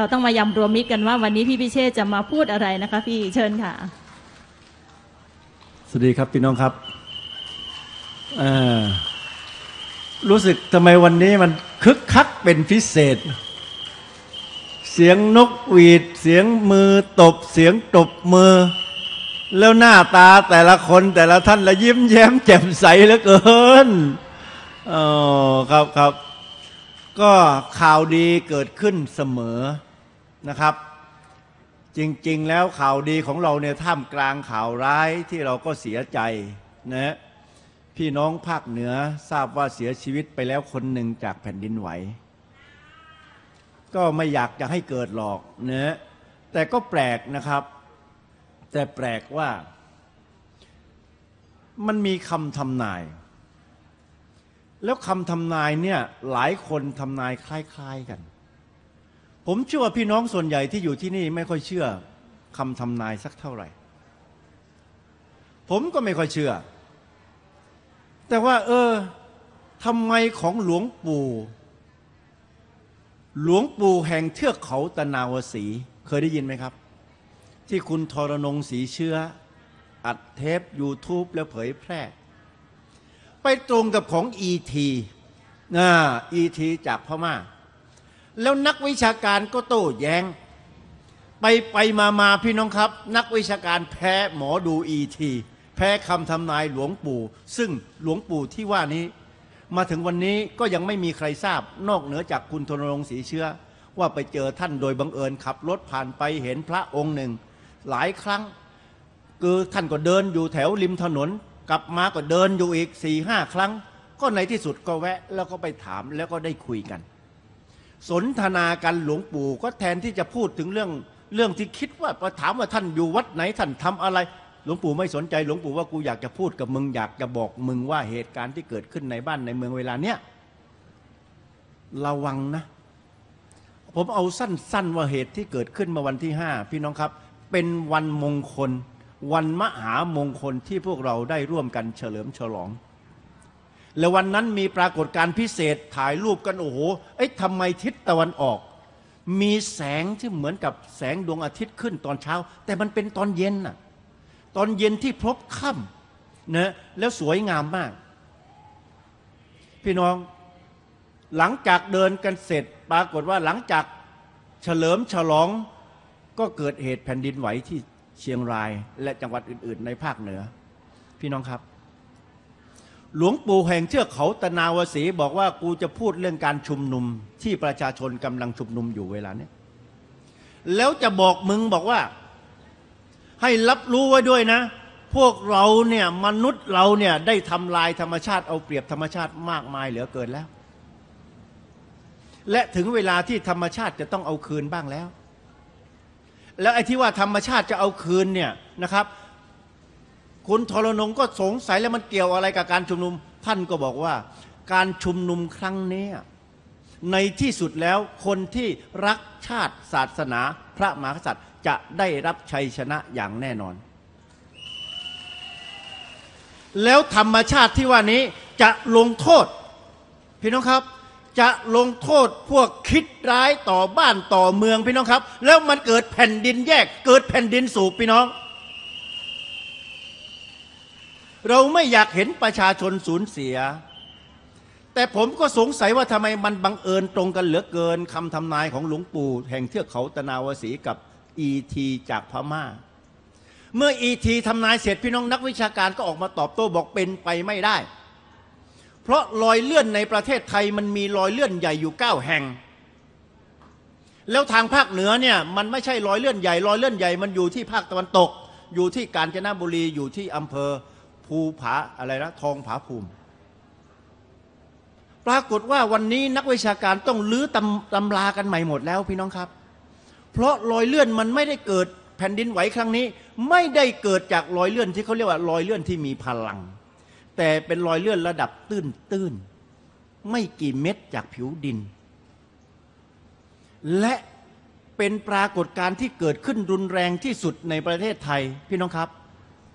เราต้องมายำรวมมิตรกันว่าวันนี้พี่พิเชษจะมาพูดอะไรนะคะ พี่เชิญค่ะ สวัสดีครับพี่น้องครับรู้สึกทำไมวันนี้มันคึกคักเป็นพิเศษ เสียงนกหวีด เสียงมือตบ เสียงตบมือ แล้วหน้าตาแต่ละคนแต่ละท่านละยิ้มแย้มแจ่มใสเหลือเกินอ๋อครับครับก็ข่าวดีเกิดขึ้นเสมอ นะครับ จริงๆ แล้วข่าวดีของเราเนี่ยท่ามกลางข่าวร้ายที่เราก็เสียใจนะพี่น้องภาคเหนือทราบว่าเสียชีวิตไปแล้วคนหนึ่งจากแผ่นดินไหว ก็ไม่อยากจะให้เกิดหรอกนะแต่ก็แปลกนะครับ แต่แปลกว่า มันมีคำทำนาย แล้วคำทำนายเนี่ยหลายคนทำนายคล้าย ๆกัน ผมเชื่อว่าพี่น้องส่วนใหญ่ที่อยู่ที่นี่ไม่ค่อยเชื่อคำทำนายสักเท่าไหร่ ผมก็ไม่ค่อยเชื่อ แต่ว่า เออทำไมของหลวงปู่ หลวงปู่แห่งเทือกเขาตะนาวสี เคยได้ยินไหมครับ ที่คุณทรนงสีเชื้อ อัดเทป YouTube แล้วเผยแพร่ ไปตรงกับของ ET นะ ET จากพม่า แล้วนักวิชาการก็โต้แย้ง ไปไปมามาพี่น้องครับ นักวิชาการแพ้หมอดูอีที แพ้คำทำนายหลวงปู่ ซึ่งหลวงปู่ที่ว่านี้ มาถึงวันนี้ก็ยังไม่มีใครทราบนอกเหนือจากคุณธนรงค์ศรีเชื้อ ว่าไปเจอท่านโดยบังเอิญขับรถผ่านไปเห็นพระองค์หนึ่ง หลายครั้ง คือท่านก็เดินอยู่แถวริมถนน กลับมาก็เดินอยู่อีกสี่ห้าครั้ง ก็ในที่สุดก็แวะแล้วก็ไปถามแล้วก็ได้คุยกัน สนทนากันหลวงปู่ก็แทนที่จะพูดถึงเรื่องเรื่องที่คิดว่าพอถามว่าท่านอยู่วัดไหนท่านทำอะไร หลวงปู่ไม่สนใจหลวงปู่ว่ากูอยากจะพูดกับมึงอยากจะบอกมึงว่าเหตุการณ์ที่เกิดขึ้นในบ้านในเมืองเวลาเนี้ยระวังนะ ผมเอาสั้น ๆ ว่าเหตุที่เกิดขึ้นเมาวันที่ห้าพี่น้องครับ เป็นวันมงคล วันมหามงคลที่พวกเราได้ร่วมกันเฉลิมฉลอง แล้ววันนั้นมีปรากฏการพิเศษถ่ายรูปกันโอ้โหเอ้ยทำไมทิศตะวันออก มีแสงที่เหมือนกับแสงดวงอาทิตย์ขึ้นตอนเช้า แต่มันเป็นตอนเย็นน่ะตอนเย็นที่พบค่ำนะแล้วสวยงามมาก พี่น้องหลังจากเดินกันเสร็จ ปรากฏว่าหลังจากเฉลิมฉลองก็เกิดเหตุแผ่นดินไหวที่เชียงรายและจังหวัดอื่น ๆ ในภาคเหนือ พี่น้องครับ หลวงปู่แห่งเทือกเขาตะนาวสีบอกว่ากูจะพูดเรื่องการชุมนุมที่ประชาชนกำลังชุมนุมอยู่เวลานี้แล้วจะบอกมึงบอกว่า ให้รับรู้ไว้ด้วยนะ พวกเราเนี่ยมนุษย์เราเนี่ยได้ทำลายธรรมชาติเอาเปรียบธรรมชาติมากมายเหลือเกินแล้ว และถึงเวลาที่ธรรมชาติจะต้องเอาคืนบ้างแล้ว แล้วไอ้ที่ว่าธรรมชาติจะเอาคืนเนี่ยนะครับ คุณทรนงก็สงสัยแล้วมันเกี่ยวอะไรกับการชุมนุม ท่านก็บอกว่า การชุมนุมครั้งนี้ในที่สุดแล้วคนที่รักชาติศาสนาพระมหากษัตริย์จะได้รับชัยชนะอย่างแน่นอน แล้วธรรมชาติที่ว่านี้จะลงโทษ พี่น้องครับ จะลงโทษพวกคิดร้ายต่อบ้านต่อเมืองพี่น้องครับ แล้วมันเกิดแผ่นดินแยก เกิดแผ่นดินสูบพี่น้อง เราไม่อยากเห็นประชาชนสูญเสีย แต่ผมก็สงสัยว่าทำไมมันบังเอิญตรงกันเหลือเกินคำทำนายของหลวงปู่แห่งเทือกเขาตะนาวสีกับอีทีจากพม่า เมื่ออีทีทำนายเสร็จพี่น้องนักวิชาการก็ออกมาตอบโต้บอกเป็นไปไม่ได้ เพราะรอยเลื่อนในประเทศไทยมันมีรอยเลื่อนใหญ่อยู่เก้าแห่ง แล้วทางภาคเหนือเนี่ยมันไม่ใช่รอยเลื่อนใหญ่รอยเลื่อนใหญ่มันอยู่ที่ภาคตะวันตก อยู่ที่กาญจนบุรีอยู่ที่อำเภอ ภูผาอะไรนะทองผาภูมิ ปรากฏว่าวันนี้นักวิชาการต้องลื้อตำตำรากันใหม่หมดแล้วพี่น้องครับ เพราะรอยเลื่อนมันไม่ได้เกิดแผ่นดินไหวครั้งนี้ ไม่ได้เกิดจากรอยเลื่อนที่เขาเรียกว่ารอยเลื่อนที่มีพลัง แต่เป็นรอยเลื่อนระดับตื้นตื้นๆไม่กี่เม็ดจากผิวดิน และเป็นปรากฏการณ์ที่เกิดขึ้นรุนแรงที่สุดในประเทศไทยพี่น้องครับ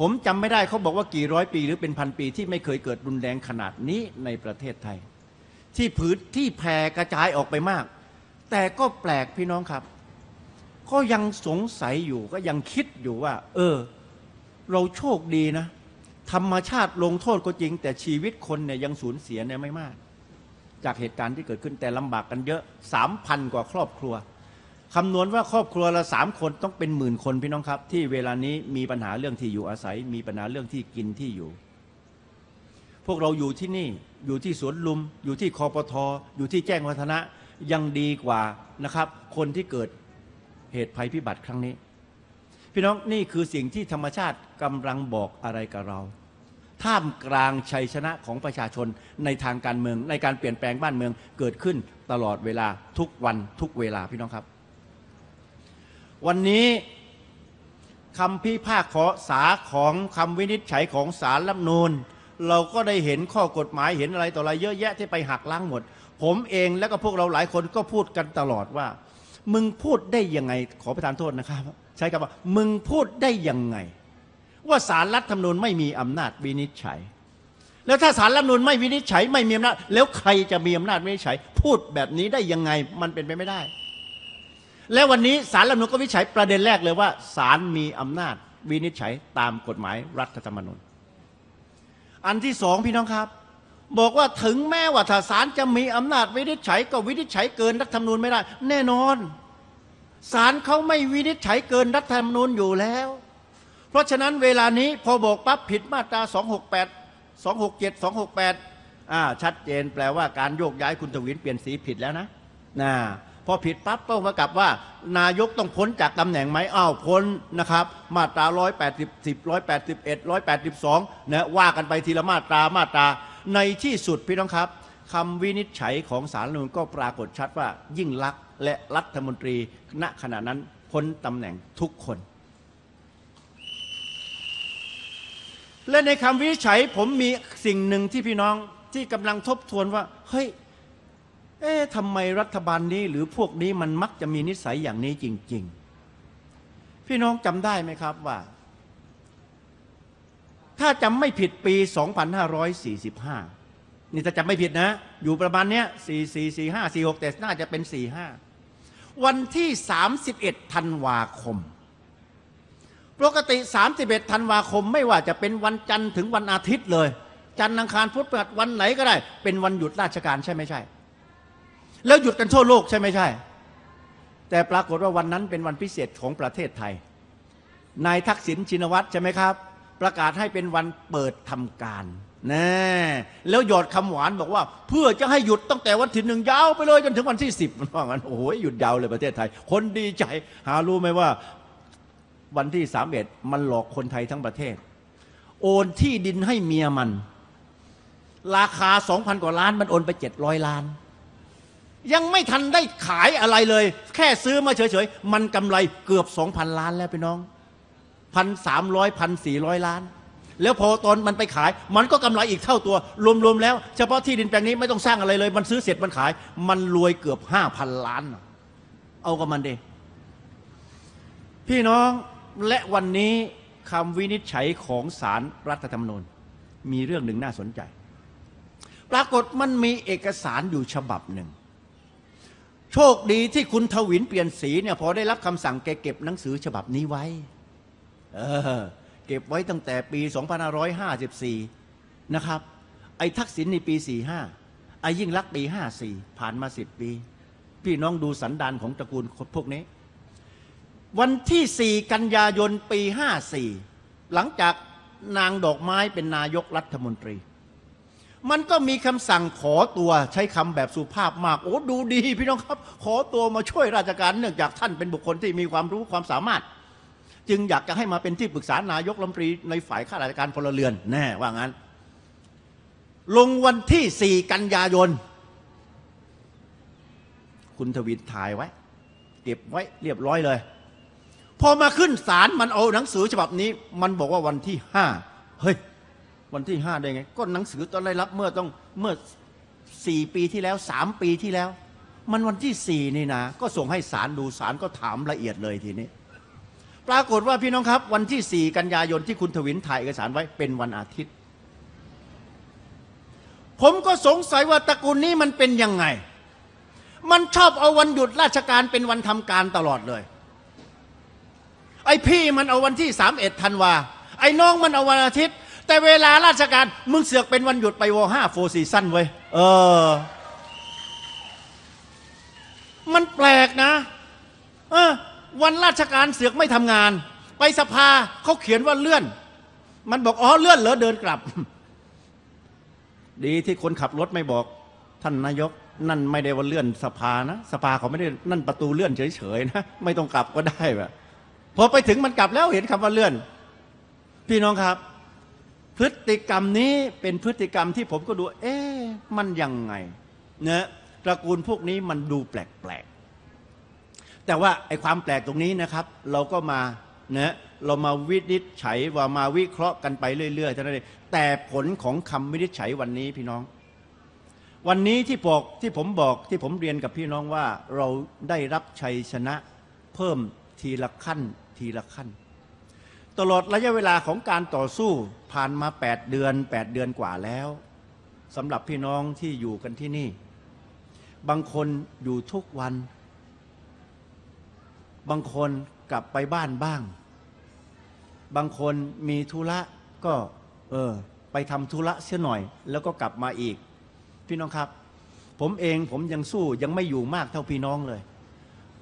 ผมจำไม่ได้เขาบอกว่ากี่ร้อยปีหรือเป็นพันปีที่ไม่เคยเกิดรุนแรงขนาดนี้ในประเทศไทย ที่ผืนที่แผ่กระจายออกไปมาก แต่ก็แปลกพี่น้องครับ ก็ยังสงสัยอยู่ก็ยังคิดอยู่ว่า เออ เราโชคดีนะ ธรรมชาติลงโทษก็จริง แต่ชีวิตคนเนี่ยยังสูญเสียเนี่ยไม่มาก จากเหตุการณ์ที่เกิดขึ้นแต่ลำบากกันเยอะสามพันกว่าครอบครัว คำนวณว่าครอบครัวละสามคนต้องเป็นหมื่นคนพี่น้องครับ ที่เวลานี้มีปัญหาเรื่องที่อยู่อาศัย มีปัญหาเรื่องที่กินที่อยู่ พวกเราอยู่ที่นี่อยู่ที่สวนลุม อยู่ที่คอปทออยู่ที่แจ้งวัฒนะยังดีกว่านะครับ คนที่เกิดเหตุภัยพิบัติครั้งนี้ พี่น้องนี่คือสิ่งที่ธรรมชาติกำลังบอกอะไรกับเรา ท่ามกลางชัยชนะของประชาชนในทางการเมือง ในการเปลี่ยนแปลงบ้านเมืองเกิดขึ้นตลอดเวลาทุกวันทุกเวลาพี่น้องครับ วันนี้คำพิพากษาของคำวินิจฉัยของสารรัฐธรรมนูญเราก็ได้เห็นข้อกฎหมายเห็นอะไรต่ออะไรเยอะแยะที่ไปหักล้างหมด ผมเองแล้วก็พวกเราหลายคนก็พูดกันตลอดว่า มึงพูดได้ยังไงขอประทานโทษนะครับ ใช้คำว่า มึงพูดได้ยังไง ว่าสารรัฐธรรมนูญไม่มีอำนาจวินิจฉัย แล้วถ้าสารรัฐธรรมนูญไม่วินิจฉัยไม่มีอำนาจ แล้วใครจะมีอำนาจวินิจฉัย พูดแบบนี้ได้ยังไงมันเป็นไปไม่ได้ และวันนี้สารรัฐมนูญก็วินิจฉัยประเด็นแรกเลยว่าสารมีอำนาจวินิจฉัยตามกฎหมายรัฐธรรมนูญอันที่สองพี่น้องครับ บอกว่าถึงแม้ว่าถ้าศาลจะมีอำนาจวินิจฉัยก็วินิจฉัยเกินรัฐธรรมนูญไม่ได้ แน่นอนศาลเขาไม่วินิจฉัยเกินรัฐธรรมนูญอยู่แล้ว เพราะฉะนั้นเวลานี้พอบอกปั๊บผิดมาตรา 268 267 268อ่าชัดเจนแปลว่าการโยกย้ายคุณทวินเปลี่ยนสีผิดแล้วนะนะ อผิดปั๊บต้มากลับว่า นายกต้องพ้นจากตำแหน่งไหมอ้าวพ้นนะครับ มาตรา 180 181 182นะว่ากันไปทีละมาตรามาตรา ในที่สุดพี่น้องครับคำวินิจฉัยของศารัฐมนูญก็ปรากฏชัดว่า ยิ่งลักษณ์และรัฐมนตรีณขณะนั้นพ้นตำแหน่งทุกคน และในคำวินิจฉัยผมมีสิ่งหนึ่งที่พี่น้องที่กำลังทบทวนว่า เฮ้ย เอ๊ะทำไมรัฐบาลนี้หรือพวกนี้มันมักจะมีนิสัยอย่างนี้จริง ๆ พี่น้องจำได้ไหมครับว่า ถ้าจำไม่ผิดปี 2545 นี่ถ้าจำไม่ผิดนะ อยู่ประมาณเนี้ย4 4 4 5 4 6 แต่น่าจะเป็น 45 วันที่ 31 ธันวาคม ปกติ 31 ธันวาคมไม่ว่าจะเป็นวันจันทร์ถึงวันอาทิตย์เลย จันทร์อังคารพุธพฤหัสวันไหนก็ได้ เป็นวันหยุดราชการใช่ไม่ใช่ แล้วหยุดกันทั่วโลกใช่ไม่ใช่ แต่ปรากฏว่าวันนั้นเป็นวันพิเศษของประเทศไทย นายทักษิณชินวัตรใช่ไหมครับ ประกาศให้เป็นวันเปิดทำการแน่แล้วหยอดคำหวานบอกว่า เพื่อจะให้หยุดตั้งแต่วันที่หนึ่งยาวไปเลยจนถึงวันที่สิบมันว่างั้นโอ้โหหยุดยาวเลยประเทศไทย คนดีใจ หารู้ไหมว่าวันที่สามเอ็ดมันหลอกคนไทยทั้งประเทศ โอนที่ดินให้เมียมัน ราคาสองพันกว่าล้านมันโอนไปเจ็ดร้อยล้าน ยังไม่ทันได้ขายอะไรเลย แค่ซื้อมาเฉยๆ มันกำไรเกือบสองพันล้านแล้วพี่น้องพันสามร้อยพันสี่ร้อยล้าน แล้วพอตอนมันไปขาย มันก็กำไรอีกเท่าตัว รวมๆแล้ว เฉพาะที่ดินแปลงนี้ไม่ต้องสร้างอะไรเลย มันซื้อเสร็จมันขาย มันรวยเกือบห้าพันล้าน เอากับมันเดพี่น้องและวันนี้คำวินิจฉัยของศาลรรัฐธรรมนูญมีเรื่องหนึ่งน่าสนใจ ปรากฏมันมีเอกสารอยู่ฉบับหนึ่ง โชคดีที่คุณทวินเปลี่ยนสีเนี่ยพอได้รับคำสั่งแกเก็บหนังสือฉบับนี้ไว้ เออ เก็บไว้ตั้งแต่ปี 2554 นะครับ ไอ้ทักษิณในปี 45 ไอ้ยิ่งรักปี 54 ผ่านมา 10 ปี พี่น้องดูสันดานของตระกูลพวกนี้ วันที่ 4 กันยายนปี 54 หลังจากนางดอกไม้เป็นนายกรัฐมนตรี มันก็มีคำสั่งขอตัวใช้คำแบบสุภาพมาก โอ้ดูดีพี่น้องครับ ขอตัวมาช่วยราชการเนื่องจากท่านเป็นบุคคลที่มีความรู้ความสามารถ จึงอยากจะให้มาเป็นที่ปรึกษานายกรัฐมนตรีในฝ่ายข้าราชการพลเรือนแน่ว่างั้น ลงวันที่ 4 กันยายน คุณทวินถ่ายไว้ เก็บไว้เรียบร้อยเลย พอมาขึ้นศาลมันเอาหนังสือฉบับนี้ มันบอกว่าวันที่ห้าเฮ้ย วันที่ห้าได้ไง ก็หนังสือตอนได้รับเมื่อต้องเมื่อสี่ปีที่แล้วสามปีที่แล้ว มันวันที่สี่นี่นะ ก็ส่งให้ศาลดูศาลก็ถามละเอียดเลยทีนี้ ปรากฏว่าพี่น้องครับ วันที่สี่กันยายนที่คุณทวินถ่ายเอกสารไว้เป็นวันอาทิตย์ ผมก็สงสัยว่าตระกูลนี้มันเป็นยังไง มันชอบเอาวันหยุดราชการเป็นวันทำการตลอดเลย ไอพี่มันเอาวันที่สามเอ็ดธันวาไอ้น้องมันเอาวันอาทิตย์ แต่เวลาราชการมึงเสือกเป็นวันหยุดไปวอห้าโฟซีซั่นเว้ยเออ มันแปลกนะเออวันราชการเสือกไม่ทำงาน ไปสภาเขาเขียนว่าเลื่อน มันบอกอ๋อเลื่อนเหรอเดินกลับ ดีที่คนขับรถไม่บอก ท่านนายก นั่นไม่ได้ว่าเลื่อนสภานะสภาเขาไม่ได้นั่นประตูเลื่อนเฉยๆนะไม่ต้องกลับก็ได้แบบพอไปถึงมันกลับแล้วเห็นคำว่าเลื่อน พี่น้องครับ พฤติกรรมนี้เป็นพฤติกรรมที่ผมก็ดู เอ๊ะมันยังไงเนะตระกูลพวกนี้มันดูแปลกๆแต่ว่าไอ้ความแปลกตรงนี้นะครับ เราก็มาเนะเรามาวินิจฉัยว่ามาวิเคราะห์กันไปเรื่อยๆเท่านั้นเองแต่ผลของคำวินิจฉัยวันนี้พี่น้อง วันนี้ที่บอกที่ผมบอกที่ผมเรียนกับพี่น้องว่า เราได้รับชัยชนะเพิ่มทีละขั้นทีละขั้น ตลอดระยะเวลาของการต่อสู้ ผ่านมา 8 เดือน 8 เดือนกว่าแล้วสำหรับพี่น้องที่อยู่กันที่นี่ บางคนอยู่ทุกวัน บางคนกลับไปบ้านบ้าง บางคนมีธุระก็เออไปทำธุระเสียหน่อย แล้วก็กลับมาอีก พี่น้องครับ ผมเองผมยังสู้ยังไม่อยู่มากเท่าพี่น้องเลย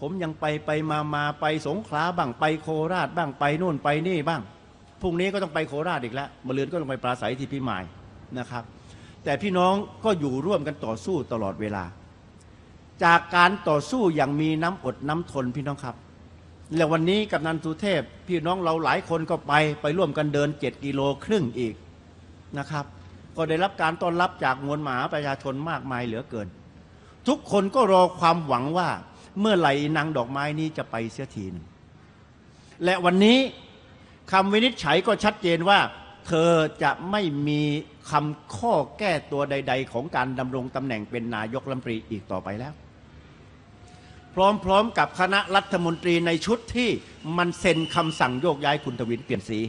ผมยังไปไปมามาไปสงขลาบ้างไปโคราชบ้างไปนู่นไปนี่บ้าง พรุ่งนี้ก็ต้องไปโคราชอีกแล้วมะรือนก็ต้องไปปราศัยที่พี่หมายนะครับ แต่พี่น้องก็อยู่ร่วมกันต่อสู้ตลอดเวลา จากการต่อสู้อย่างมีน้ำอดน้ำทนพี่น้องครับและวันนี้กับนันทุเทพ พี่น้องเราหลายคนก็ไปไปร่วมกันเดินเจ็ดกิโลครึ่งอีกนะครับ ก็ได้รับการต้อนรับจากมวลมหาประชาชนมากมายเหลือเกิน ทุกคนก็รอความหวังว่าเมื่อไหร่นางดอกไม้นี้จะไปเสียทีนึงและวันนี้ คำวินิจฉัยก็ชัดเจนว่า เธอจะไม่มีคำข้อแก้ตัวใด ๆ ของการดำรงตำแหน่งเป็นนายกรัฐมนตรีอีกต่อไปแล้ว พร้อมๆกับคณะรัฐมนตรีในชุดที่มันเซ็นคำสั่งโยกย้ายคุณทวินเปลี่ยนสี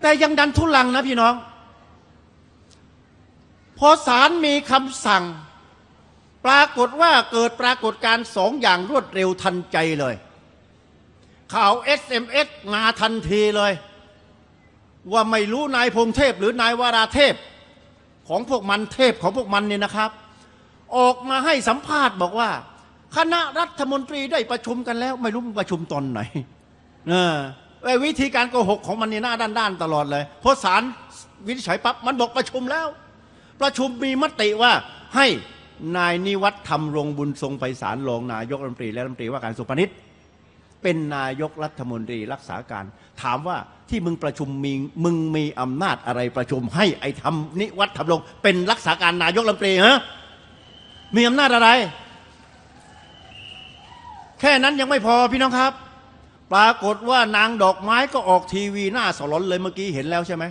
แต่ยังดันทุลังนะพี่น้อง พอศาลมีคำสั่ง ปรากฏว่าเกิดปรากฏการสองอย่างรวดเร็วทันใจเลย ข่าว SMS มาทันทีเลย ว่าไม่รู้นายพงเทพหรือ นายวราเทพ ของพวกมันเทพของพวกมันเนี่ยนะครับ ออกมาให้สัมภาษณ์บอกว่า คณะรัฐมนตรีได้ประชุมกันแล้ว ไม่รู้ประชุมตอนไหนเออไอ้วิธีการโกหกของมันนี่หน้าด้านๆตลอดเลยเพราะศาลวินิจฉัยปั๊บมันบอกประชุมแล้ว ประชุมมีมติว่าให้นายนิวัฒน์ธรรมรงบุญทรงไพศาลรองนายกรัฐมนตรีและรัฐมนตรีว่าการกระทรวงพาณิชย์ เป็นนายกรัฐมนตรีรักษาการ ถามว่าที่มึงประชุมมีมึงมีอำนาจอะไรประชุมให้ไอ้ธรรมนิวัฒน์ธรรมรงเป็นรักษาการนายกรัฐมนตรีฮะมีอำนาจอะไร แค่นั้นยังไม่พอพี่น้องครับ ปรากฏว่านางดอกไม้ก็ออกทีวีหน้าสลอนเลยเมื่อกี้เห็นแล้วใช่ไหม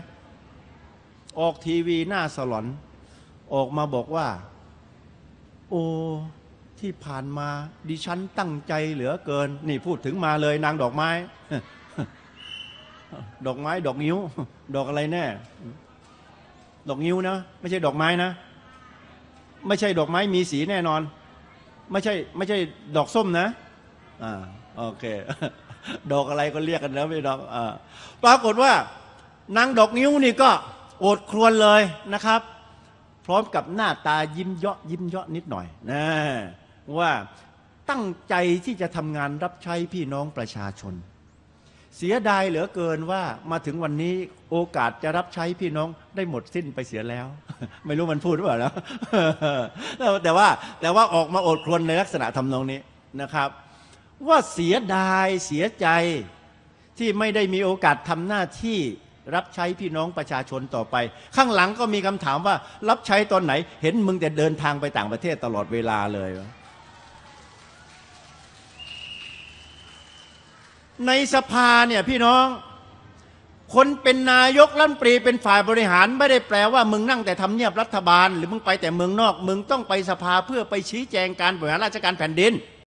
ออกทีวีหน้าสลอน ออกมาบอกว่า โอ้ ที่ผ่านมาดิฉันตั้งใจเหลือเกิน นี่พูดถึงมาเลยนางดอกไม้ ดอกไม้ดอกนิ้ว ดอกอะไรแน่ ดอกนิ้วนะไม่ใช่ดอกไม้นะ ไม่ใช่ดอกไม้มีสีแน่นอน ไม่ใช่ ไม่ใช่ดอกส้มนะ อ่าโอเค ดอกอะไรก็เรียกกันแล้วไม่ดอกอ่าปรากฏว่านางดอกนิ้วนี่ก็โอดครวญเลยนะครับ พร้อมกับหน้าตายิ้มเยาะยิ้มเยาะนิดหน่อยนะ ว่าตั้งใจที่จะทำงานรับใช้พี่น้องประชาชน เสียดายเหลือเกินว่ามาถึงวันนี้โอกาสจะรับใช้พี่น้องได้หมดสิ้นไปเสียแล้ว ไม่รู้มันพูดหรือเปล่าแล้วแต่ว่าแต่ว่าออกมาอดครวญในลักษณะทำนองนี้นะครับ ว่าเสียดายเสียใจที่ไม่ได้มีโอกาสทำหน้าที่รับใช้พี่น้องประชาชนต่อไป ข้างหลังก็มีคำถามว่ารับใช้ตอนไหน เห็นมึงแต่เดินทางไปต่างประเทศตลอดเวลาเลย ในสภาเนี่ยพี่น้อง คนเป็นนายกรัฐมนตรีเป็นฝ่ายบริหารไม่ได้แปลว่ามึงนั่งแต่ทำเนียบรัฐบาล หรือมึงไปแต่เมืองนอก มึงต้องไปสภาเพื่อไปชี้แจงการบริหารราชการแผ่นดิน